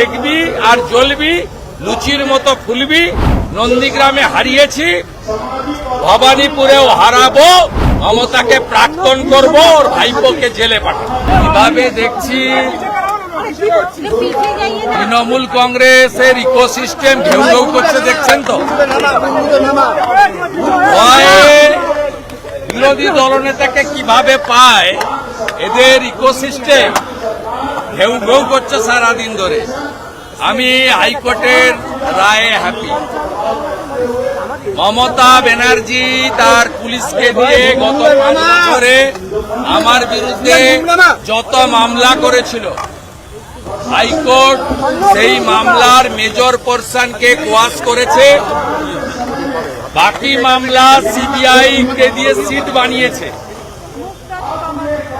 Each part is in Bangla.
দেখবি আর জ্বলবি, লুচির মতো ফুলবি, নন্দীগ্রামে হারিয়েছি। ভবানীপুরেও হারাবো, মমতাকে প্রাক্তন করব ওর ভাইপোকে জেলে পাঠাবো। কীভাবে দেখছি তৃণমূল কংগ্রেসের ইকোসিস্টেম ঘেউ ঘেউ করছে, দেখছেন তো? বিরোধী দলনেতাকে কীভাবে পায়? এদের ইকোসিস্টেম ঘেউ ঘেউ করছে সারাদিন ধরে। আমি হাইকোর্টের রায়ে হ্যাপি মমতা ব্যানার্জি তার পুলিশকে দিয়ে গত বছরে আমার বিরুদ্ধে যত মামলা করেছিল হাইকোর্ট সেই মামলার মেজর পোর্শনকে কোয়াশ করেছে। বাকি মামলা সিবিআই কে দিয়ে সিট বানিয়েছে।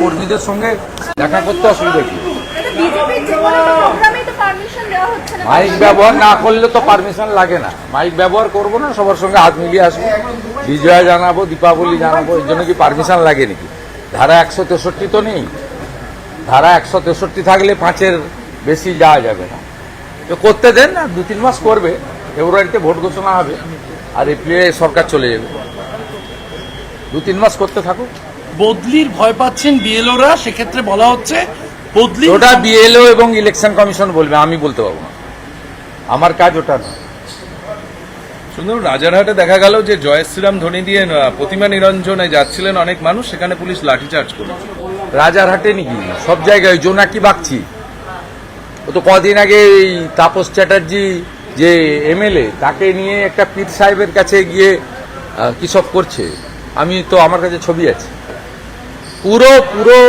কর্মীদের সঙ্গে দেখা করতে অসুবিধা কি? মাইক ব্যবহার না করলে তো পারমিশন লাগে না। মাইক ব্যবহার করব না সবার সঙ্গে হাত মিলিয়ে আসব। বিজয়া জানাব দীপাবলি জানাব এর জন্য কি পারমিশন লাগে নাকি? ধারা একশো তেষট্টি তো নেই। ধারা একশো তেষট্টি থাকলে পাঁচের বেশি যাওয়া যাবে না। তো করতে দেন না দু তিন মাস করবে। ফেব্রুয়ারিতে ভোট ঘোষণা হবে আর এপ্রিলে সরকার চলে যাবে। দু তিন মাস করতে থাকুক। বদলির ভয় পাচ্ছেন বিএলওরা সেক্ষেত্রে বলা হচ্ছে বদলি ওটা বিএলও এবং ইলেকশন কমিশন বলবে আমি বলতে পারব না। আমার কাজ ওটা না শুধু রাজারহাটে দেখা গেল যে জয় শ্রীরাম ধ্বনি দিয়ে প্রতিমা নিরঞ্জনে যাচ্ছিলেন অনেক মানুষ সেখানে পুলিশ লাঠিচার্জ করল। রাজারহাটে নাকি? সব জায়গায় জোনাকি বাগচি। ও তো কদিন আগে এই তাপস চ্যাটার্জি যে এমএলএ তাকে নিয়ে একটা পীর সাহেবের কাছে গিয়ে কি সব করছে? আমি তো আমার কাছে ছবি আছে। পুরো পুরো,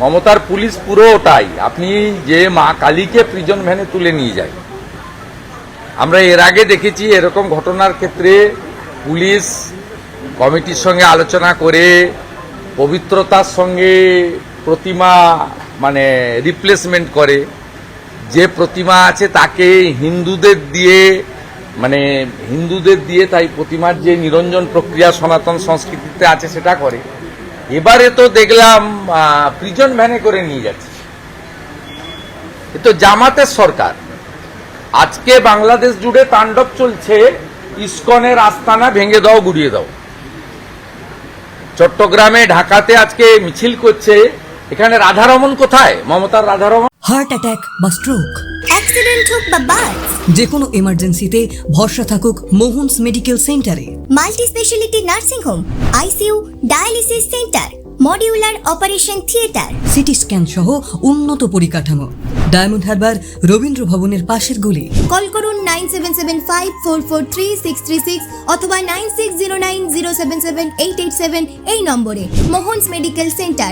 মমতার পুলিশ পুরো ওটাই। আপনি যে মা কালীকে প্রিজন ভ্যানে তুলে নিয়ে যায়। আমরা এর আগে দেখেছি এরকম ঘটনার ক্ষেত্রে পুলিশ কমিটির সঙ্গে আলোচনা করে পবিত্রতার সঙ্গে প্রতিমা মানে রিপ্লেসমেন্ট করে। যে প্রতিমা আছে তাকে হিন্দুদের দিয়ে মানে হিন্দুদের দিয়ে তাই প্রতিমার যে নিরঞ্জন প্রক্রিয়া সনাতন সংস্কৃতিতে আছে সেটা করে। এবারে তো দেখলাম প্রিজন ভ্যানে করে নিয়ে যাচ্ছে। এ তো জামাতের সরকার। আজকে বাংলাদেশ জুড়ে তাণ্ডব চলছে ইস্কনের আস্তানা ভেঙে দাও গুড়িয়ে দাও। চট্টগ্রামে ঢাকাতে আজকে মিছিল করছে এখানে রাধারমন কোথায়? মমতার রাধারমন? হার্ট অ্যাটাক বা স্ট্রোক অ্যাক্সিডেন্ট হোক বা বার্ন যে কোনো এমার্জেন্সিতে ভরসা থাকুক মোহনস মেডিকেল সেন্টারে। Multi speciality nursing home ICU dialysis centre modular operation theatre. CT scan সহ উন্নত পরিকাঠামো। ডায়মন্ড হারবার রবীন্দ্র ভবনের পাশের গলি। কল করুন nine seven seven five four four three six three six অথবা nine six zero nine zero seven seven eight eight seven এই নম্বরে মোহনস মেডিকেল সেন্টার।